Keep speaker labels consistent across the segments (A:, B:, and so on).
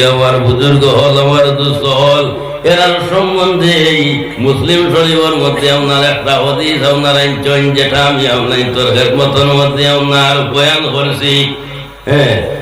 A: আমার বুজুর্গ হল আমার দুস্থ হল এরার সম্বন্ধে এই মুসলিম শরীফের মধ্যে আপনার একটা হদিস, আপনার যেটা আমি আপনার তোর মতন মধ্যে আপনার বয়ান করছি। হ্যাঁ।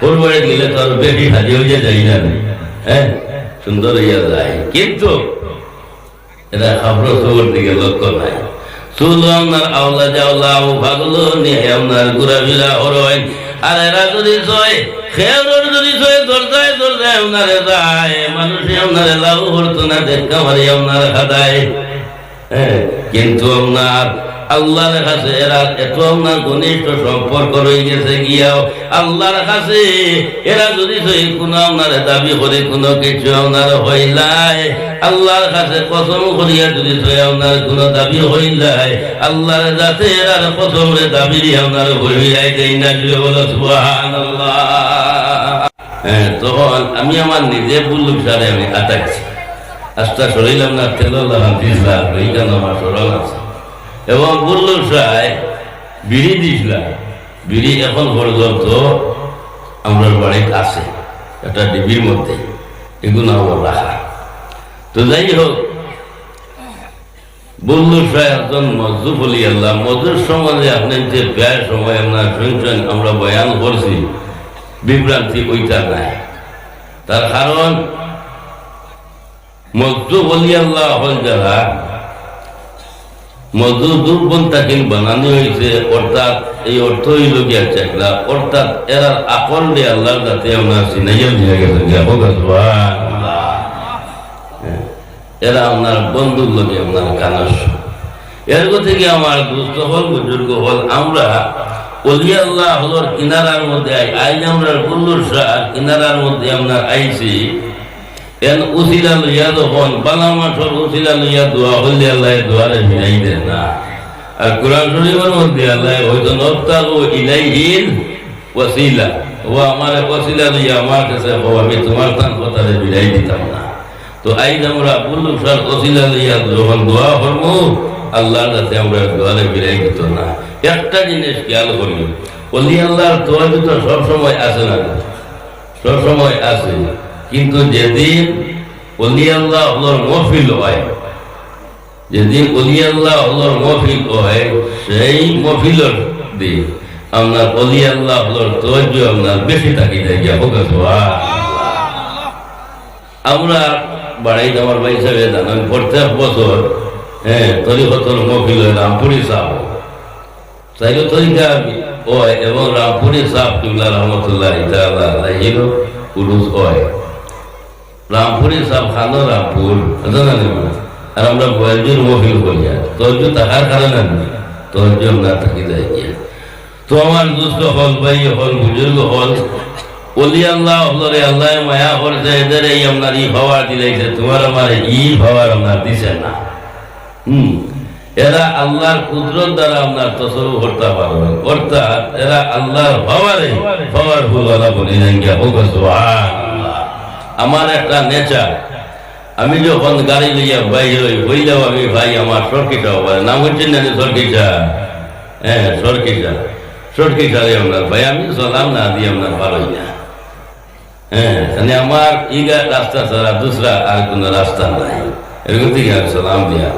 A: বেশি হাজি হইয়া যাই না হ্যাঁ? সুন্দর হইয়া যায় কিন্তু এরা খাবর দিকে লক্ষ্য নাই। শুধু আপনার আওলা জাওলা ও ভাগলো নিয়ে আপনার ঘুরাফিরা হরইন আর এরা যদি চয় খেয়ালোর যদি চয় দরজায় দরজায় আপনারে যায়। মানুষে আপনারে লাভ করতো না দেখা মারি আপনার খাদায় হ্যাঁ? কিন্তু আপনার আল্লাহর কাছে এরা এত আপনার ঘনিষ্ঠ সম্পর্ক রয়ে গেছে গিয়াও, আল্লাহর কাছে এরা যদি সেই কোনো দাবি করে কোনো কিছু আপনার হইলাই আল্লাহর কাছে কসম করিয়া যদি সেই আপনার কোনো দাবি হইলাই আল্লাহর যাতে এরা কসম রে দাবি আপনার হইলাই দেই না বলো সুবহানাল্লাহ। হ্যাঁ তখন আমি আমার নিজে বুল্লুক সারে আমি আটাইছি। আস্তা সরিলাম না, তেল দিছিলাম এইখানে আমার সরল আছে। এবং বলল সাই বিড়ি দিছিলাম বিড়ি এখন পর্যন্ত আমার বাড়িতে আছে, একটা ডিবির মধ্যে। এগুলো আমার রাখা। তো যাই হোক সাহেব, একজন মজদুর বলি আল্লাহ মজুর সমাজে আপনি যে ব্যয় সময় আপনার শুনছেন, আমরা বয়ান করছি, বিভ্রান্তি ওইটা নাই। তার কারণ মজদু বলি আল্লাহ হল যারা মজদু দুর্বন্তাকিন বানানো হয়েছে, অর্থাৎ এই অর্থ হইল অর্থাৎ এরা আকল এরা আপনার বন্ধুর লোকে, আপনার কানাস এর থেকে আমার দুস্থ হল, বুজুর্গ হল, আমরা অলিয়া হলোর কিনারার মধ্যে আই আমরা কুল্লুর শাহ, কিনারার মধ্যে আমরা আইছি। এন উসিলা লইয়া যখন বালা মাঠর উসিলা লইয়া দোয়া হইলে আল্লাহ দোয়ারে মিলাই দেন না। আর কোরআন শরীফের মধ্যে আল্লাহ হয়তো নফতারু ইলাইহিল ওয়াসিলা, ও আমার ওয়াসিলা লইয়া আমার কাছে ও আমি তোমার তান কথারে বিলাই দিতাম না। তো আইন আমরা বুল্লু সার ওসিলা লইয়া যখন দোয়া করব আল্লাহর কাছে আমরা দোয়ারে বিলাই দিত না। একটা জিনিস খেয়াল করি অলি আল্লাহর দোয়া তো সবসময় আসে না? সবসময় আসে। কিন্তু যেদিন অলি আল্লাহ হলোর মহফিল হয়, যেদিন অলি আল্লাহ হলোর মহফিল হয়, সেই মহফিলের দিন আপনার অলি আল্লাহ তৈর্য আপনার বেশি থাকি গিয়া হোক আমরা বাড়াই আমার ভাই সাহেব জানেন, প্রত্যেক বছর হ্যাঁ তরি তরিকতর মহফিল হয়, রামপুরি সাহ তাইলে তরিকা হয় এবং রামপুরি সাহ কিবলা রহমতুল্লাহ ইতালা পুরুষ হয়। রামপুরি সাহ খানো রামপুর আর আমরা বয়জুর মহফিল করিয়া তর্জ থাকার কারণে তর্জ না থাকি যায় গিয়া তো আমার দুস্থ হল ভাই হল বুজুর্গ হল অলি আল্লাহ হলরে আল্লাহ মায়া করছে এদের এই আপনার ই ভাবার দিলাইছে তোমার আমার ই ভাবার আপনার দিছে না হুম এরা আল্লাহর কুদরত দ্বারা আপনার তসরু করতে পারবে অর্থাৎ এরা আল্লাহর ভাবারে ভাবার ভুল আল্লাহ বলি যাঙ্গিয়া হোক সুবহানাল্লাহ আমার একটা নেচার আমি যখন গাড়ি লইয়া বাইর হই হইলেও আমি ভাই আমার সরকিটা হবে নাম হচ্ছে না সরকিটা হ্যাঁ সরকিটা সরকিটা আপনার ভাই আমি চলাম না দিয়ে আপনার ভালোই না হ্যাঁ মানে আমার ইগা রাস্তা ছাড়া দুসরা আর কোনো রাস্তা নাই এরকম থেকে আমি সালাম দিয়া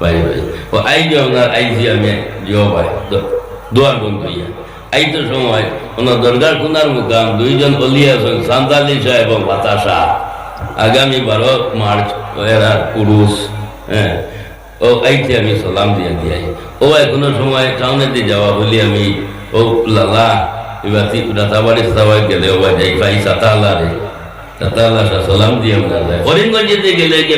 A: ভাই ভাই ও আই যে আপনার আইছি আমি জিও ভাই দোয়ার বন্ধ ইয়া আইতো সময় ওনার দরগার কোনার মুকাম দুইজন অলিয়া আছেন, সান্তালি শাহ এবং বাতাসা। আগামী বারো মার্চ এরা পুরুষ হ্যাঁ। ও আইতে আমি সালাম দিয়া দিয়াই। ও এখনও সময় টাউনেতে যাওয়া বলি আমি, ও লালা এবার রাতাবাড়ি সাতাবাড়ি গেলে ও যাই পাই সাতালা রে। সাতালা সালাম দিয়ে আমরা যাই করিমগঞ্জেতে গেলে যে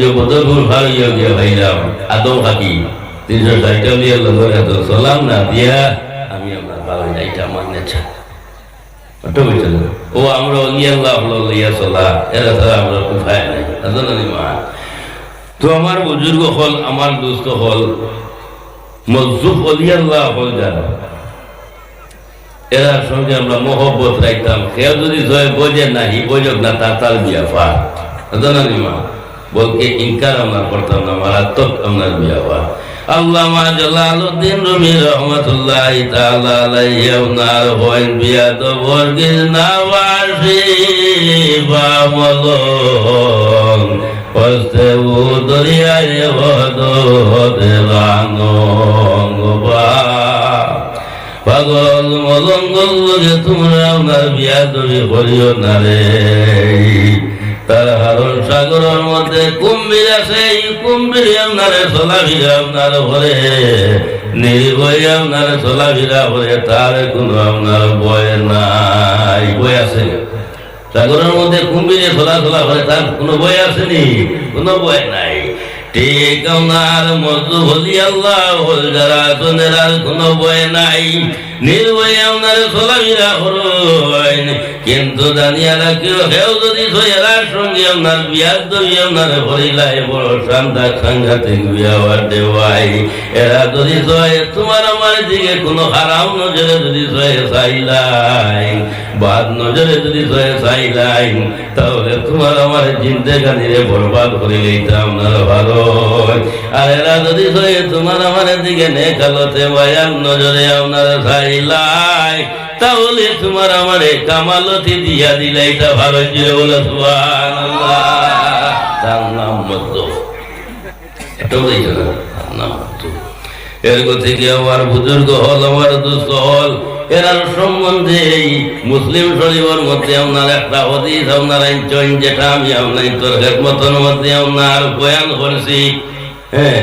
A: যে বদরপুর ভাগ ইয়ে গিয়ে ভাইরাম, আদম হাকি। তিনশো ষাটটা দিয়ে সালাম না দিয়া আমি আপনার ভালো যাইটা আমার নেছা। ওটা বুঝছেন ও আমরা ইয়া ইয়া সাল্লাহ এরা ছাড়া আমরা উপায় নাই। মা। তো আমার বুজুর্গ হল আমার দুস্থ হল মজুব অলিয়াল্লাহ হল যারা এরা সঙ্গে আমরা মহব্বত রাখতাম। কেউ যদি জয় বোঝে নাহি বোঝক না তা তার বিয়া পা জানি মা। বলকে ইনকার আমরা করতাম না মারাত্মক আপনার বিয়া পা আল্লামা জালালউদ্দিন রুমি রহমাতুল্লাহ তাআলা আলাইহি ওনার হইন বিয়া তো বর্গির নাওয়াসি বা মলন হস্তে ও দরিয়ায় হদ দেলানো পাগল মলঙ্গল তোমরা বিয়া দবি করিও না রে তার হারণ সাগরের মধ্যে কুম্ভীর আছে, এই কুম্ভীর আপনারে চলাফিরা আপনার ঘরে নির্ভয় আপনার চলাফিরা করে তার কোনো আপনার ভয় নাই। বই আছে? সাগরের মধ্যে কুম্ভীরে চলাচলা করে, তার কোনো বই আসেনি কোনো বই নাই। ঠিক আপনার মজদু হলি আল্লাহ হল যারা আর কোনো বই নাই। নির্ভয়ে আপনার চলাফেরা হরইন কিন্তু জানিয়া রাখিও, হেও যদি সয়েরার সঙ্গে আপনার বিয়ার দবি আপনার হরিলাই বড় সান্দাক সাংঘাতিক বিয়া হওয়ার দেওয়াই। এরা যদি সয়ে, তোমার আমার দিকে কোনো হারাম নজরে যদি সয়ে চাইলাই, বাদ নজরে যদি সয়ে চাইলাই, তাহলে তোমার আমার জিন্দেগানিরে বরবাদ করে লইতাম না ভালো। আর এরা যদি সয়ে, তোমার আমার দিকে নে কালতে বায়ান নজরে আপনার চাইলাই তাহলে তোমার আমারে কামালতি দিয়া দিলাই তা ভালো জিরে বলে তার নাম মতো নাম থেকে আমার বুজুর্গ হল, আমার দুস্থ হল। এরার সম্বন্ধে এই মুসলিম শরীফের মধ্যে আপনার একটা হদিস, আপনার যেটা আমি আপনার তোর খেদমতন মধ্যে আপনার বয়ান করছি। হ্যাঁ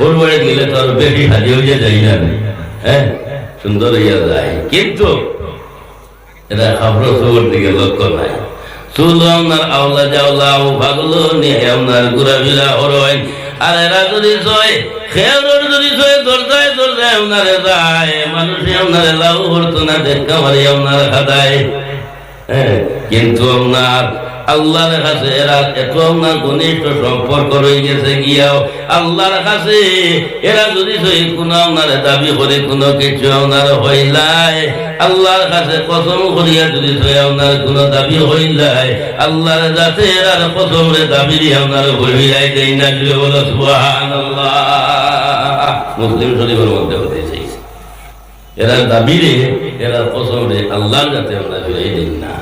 A: না ওর বাড়ি গেলে তো আর বেশি হইয়া যাই না হ্যাঁ? সুন্দর হইয়া যায়। কিন্তু এটা খবর খবর দিকে লক্ষ্য নাই। চুলো আওলা জাওলা ও ভাগলো নিয়ে আপনার ঘুরাফিরা হরয়। আর এরা যদি চয়, খেয়ালোর যদি চয়, দরজায় দরজায় আপনারে যায়। মানুষে হরতো না আপনার খাদায় হ্যাঁ? কিন্তু আপনার আল্লাহর কাছে এরা এত আপনার ঘনিষ্ঠ সম্পর্ক রয়ে গেছে গিয়াও। আল্লাহর কাছে এরা যদি কোনো দাবি করে কোনো কিছু আপনার হইলাই আল্লাহর কাছে কসম করিয়া যদি আপনার কোনো দাবি হইলাই আল্লাহর যাতে এরা কসম রে দাবি আপনার হইলাই দেই না যদি বলো, সুবহানাল্লাহ। মুসলিম শরীফের মধ্যে হতে চাইছে এরা দাবি রে, এরা কসম রে আল্লাহর যাতে আমরা ফিরাই দিন না।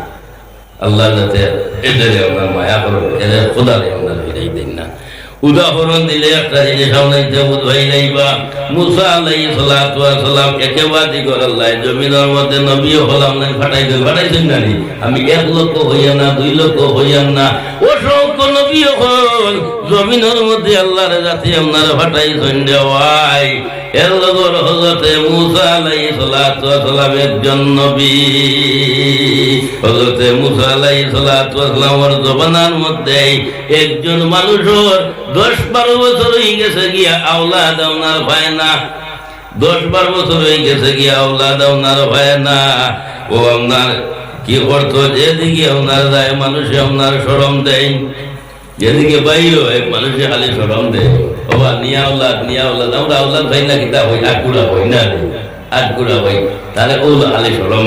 A: আল্লাহ যাতে এদের আমরা মায়া করো এদের খোদারে আমরা ফিরাই দিন না। উদাহরণ দিলে একটা জিনিস আমাদের বুঝাই নাইবা মুসা আলাই সালাত সালাম করে আল্লাহ, জমিনের মধ্যে নবী হলাম নাই ফাটাই দিল ফাটাইছেন না আমি এক লক্ষ হইয়া না, দুই লক্ষ হইয়াম না। অসংখ্য জমিনের মধ্যে আল্লাহর জাতি আপনার ফাটাইছেন দেওয়াই এর হজরতে একজন হজরতে মুসা আলাই জবানার মধ্যে একজন মানুষের দশ বারো বছর হয়ে গেছে গিয়া আওলাদ আপনার ভয় না। দশ বারো বছর হয়ে গেছে গিয়া আওলাদ আপনার ভয় না। ও আপনার কি করতো? যেদিকে আপনার যায় মানুষে আপনার সরম দেয়। যেদিকে বাইর হয় মানুষে খালি সরম বাবা নিয়া নিয়া আওলাদ ভাই না কিতা হই আটকুড়া হই না আটকুড়া হই। তাহলে সরম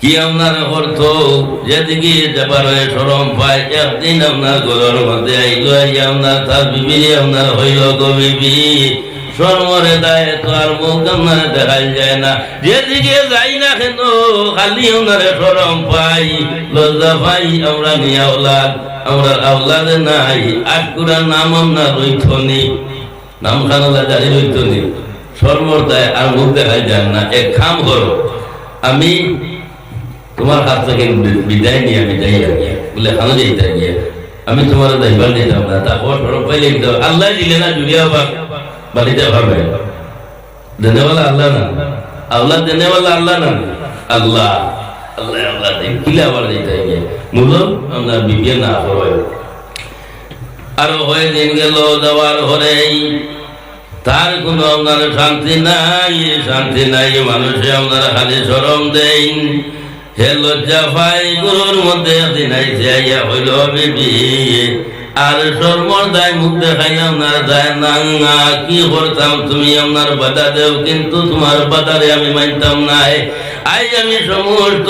A: কি আপনার অর্থ? যেদিকে যাবার হয়ে সরম পায়, একদিন আপনার ঘরের মধ্যে আপনার তার বিবি, আপনার হইল গো সর্বরে দায়, তো আর মুখ আপনার দেখাই যায় না। যেদিকে যাই না কেন, খালি সরম পাই, লজ্জা পাই, আমরা আমরা আওলাদে নাই। নাম আপনার রইথনি নাম খানালা জারি রইথনি সর্বর দায়, আর মুখ দেখাই যায় না। এক খাম করো আমি তোমার কাছ থেকে বিদায় নিয়ে আমি যাই গিয়া বলে, খানো যাইতে গিয়া আমি তোমার দাইবার দিতাম না, তারপর সড়ক পাইলে আল্লাহ দিলে না জুড়িয়া বাড়িতে পারবে দেনেওয়ালা আল্লাহ না। আল্লাহ দেনেওয়ালা আল্লাহ না। আল্লাহ আল্লাহ আল্লাহ দেন কিলে আবার দিতে গিয়ে মূল আমরা বিবিয়ে না হয় আর হয়ে দিন গেল, যাওয়ার হরেই তার কোনো আপনার শান্তি নাই শান্তি নাই, মানুষে আপনার খালি সরম দেই। হে লজ্জা পাই, গুরুর মধ্যে দিন আইয়া হইল বিবি। আর সর্বর দায় মুখ দেখাই আপনার দায় না কি করতাম তুমি আপনার বাধা দেও, কিন্তু তোমার বাধারে আমি মানতাম নাই। আজ আমি সমস্ত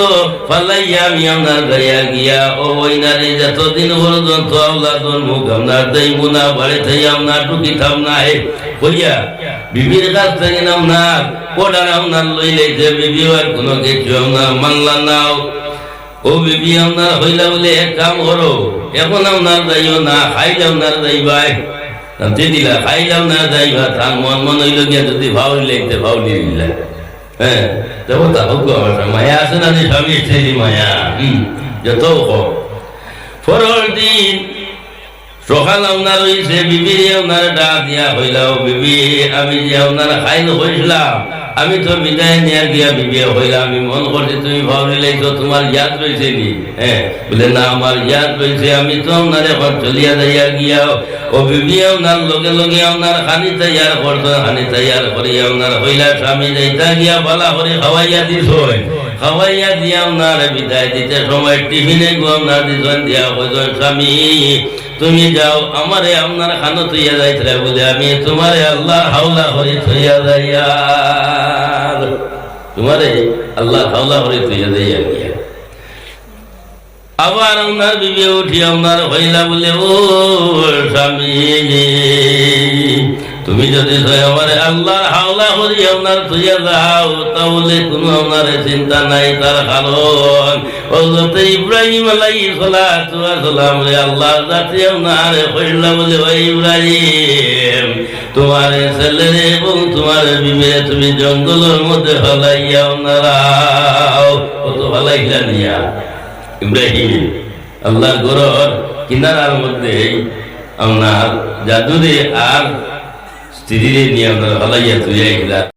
A: ফালাইয়া আমি আপনার গাইয়া গিয়া, ও ওই নারী, যতদিন পর্যন্ত আল্লাহর মুখ আপনার দেই মুনা, বাড়ি থেকে আপনার ঢুকিতাম নাই। কইয়া, বিবির কাছ থেকে আপনার কোটা আপনার লই লাইছে বিবি আর কোনো কিছু আপনার মানলা নাও। ও বিবি আপনার হইলা বলে এক কাম করো। এখন আপনার যাইও না, খাইলে আপনার যাইবাই। তে দিলা, খাইলে আপনার যাইবা, তার মন মন হইল গিয়া যদি ভাউলি লাইতে ভাউলি দিলা হ্যাঁ দেখো তা হোক মায়া আছে না যে স্বামী স্ত্রী মায়া। যত হোক। পরের দিন সকাল আপনার হইছে বিবি আপনার ডাক দিয়া হইলাও বিবি, আমি যে আপনার খাইল হইছিলাম আমি তো বিদায় নিয়ে গিয়া বিবি হইলাম, আমি মন করছি তুমি ভাবলি লাইছো তোমার ইয়াদ রয়েছে নি? হ্যাঁ বলে না, আমার ইয়াদ রয়েছে আমি তো আপনার এখন চলিয়া যাইয়া গিয়া, ও বিবি আপনার লগে লগে আপনার খানি তৈয়ার করতো, খানি তৈয়ার করিয়া আপনার হইলা স্বামী যাইতা গিয়া বালা করে খাওয়াইয়া দিস খাওয়াইয়া দিয়া আপনার বিদায় দিতে সময়, টিফিনে গো আপনার দিজন দিয়া হইজন স্বামী তুমি যাও, আমারে আপনার খানো তুইয়া যাইতে বলে, আমি তোমারে আল্লাহ হাওলা হরি তুইয়া যাইয়া। তোমারে আল্লাহ হাওলা হরি তুইয়া যাইয়া গিয়া আবার আপনার বিবে উঠি আপনার হইলা বলে, ও স্বামী তুমি যদি আল্লাহর হাওলা করি আপনার তুইয়া যাও তাহলে কোনো আপনার চিন্তা নাই, তার কারণ হজরত ইব্রাহিম আলাই সালাম আল্লাহ জাতি আপনার হইলা বলে, ও ইব্রাহিম, তোমার ছেলে এবং তোমার বিবে তুমি জঙ্গলের মধ্যে হলাইয়া আপনারা কত নিয়া? ইব্রাহিম, আল্লাহর গরর কিনারার মধ্যে আপনার জাদুরে আর স্ত্রীরে নিয়ে আপনার হলাইয়া তুই